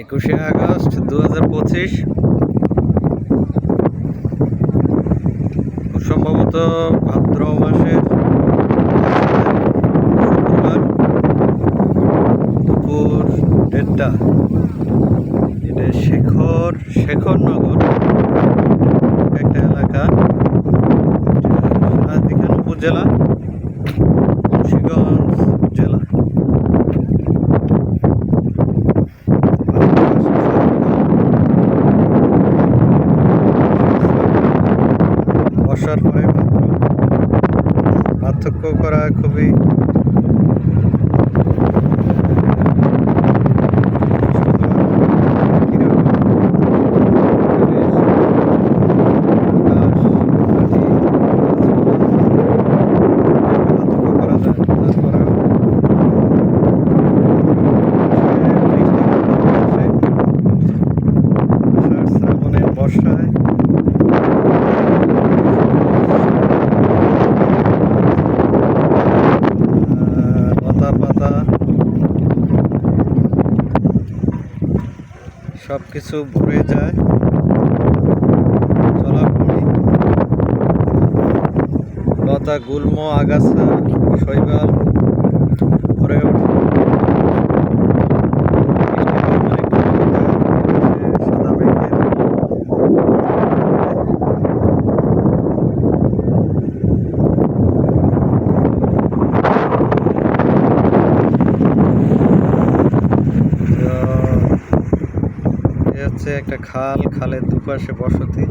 একুশে আগস্ট দু হাজার পঁচিশ সম্ভবত ভাদ্র মাসের শুক্রবার দুপুর দেড়টা। এটা শেখর, শেখরনগর একটা এলাকা। উপজেলা। মুন্সিগঞ্জ পার্থক্য করা খুবই সব কিছু ভরে যায়। জলাভূমি লতা গুল্ম আগাছা শৈবাল ভরে ওঠে সাদা মেঘের তো এ হচ্ছে একটা খাল খালের দুপাশে বসতি।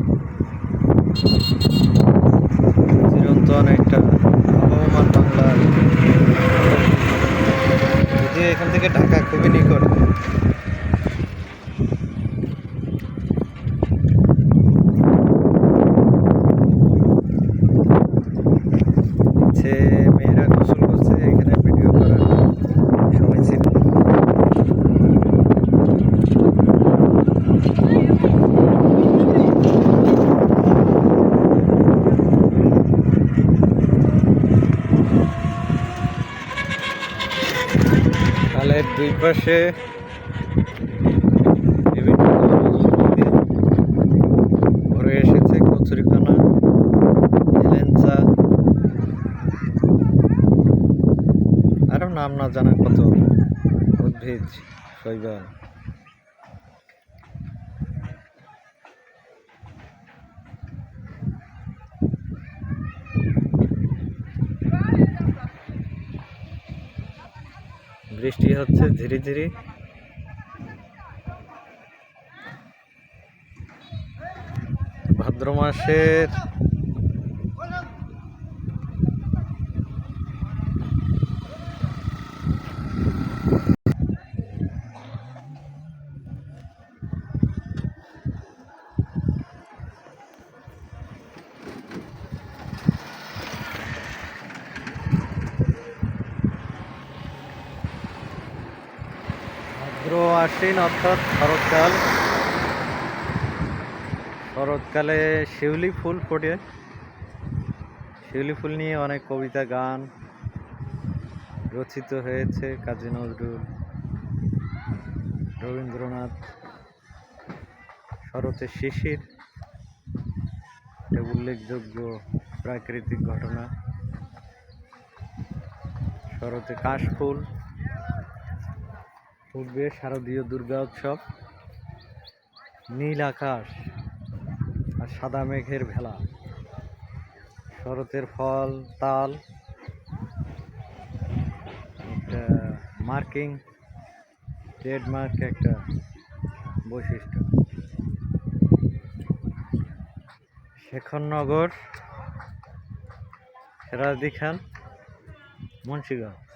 খালের দুই পাশে। এসেছে কচুরিখানা আরও নাম না জানা কত উদ্ভিদ শৈবাল। বৃষ্টি হচ্ছে ধীরে ধীরে ভাদ্র মাসের ভাদ্র আশ্বিন অর্থাৎ শরৎকাল। শরৎকালে শিউলি ফুল ফোটে। শিউলি ফুল নিয়ে অনেক কবিতা, গান রচিত হয়েছে কাজী নজরুল। রবীন্দ্রনাথ শরতের শিশির। এটা উল্লেখযোগ্য প্রাকৃতিক ঘটনা। শরতে কাশফুল। উঠবে শারদীয় দুর্গা উৎসব, নীল আকাশ আর সাদা মেঘের ভেলা। শরতের ফল, তাল, একটা মার্কিং, ট্রেডমার্ক একটা বৈশিষ্ট্য। শেখরনগর সেরাদি খান মুন্সিগঞ্জ।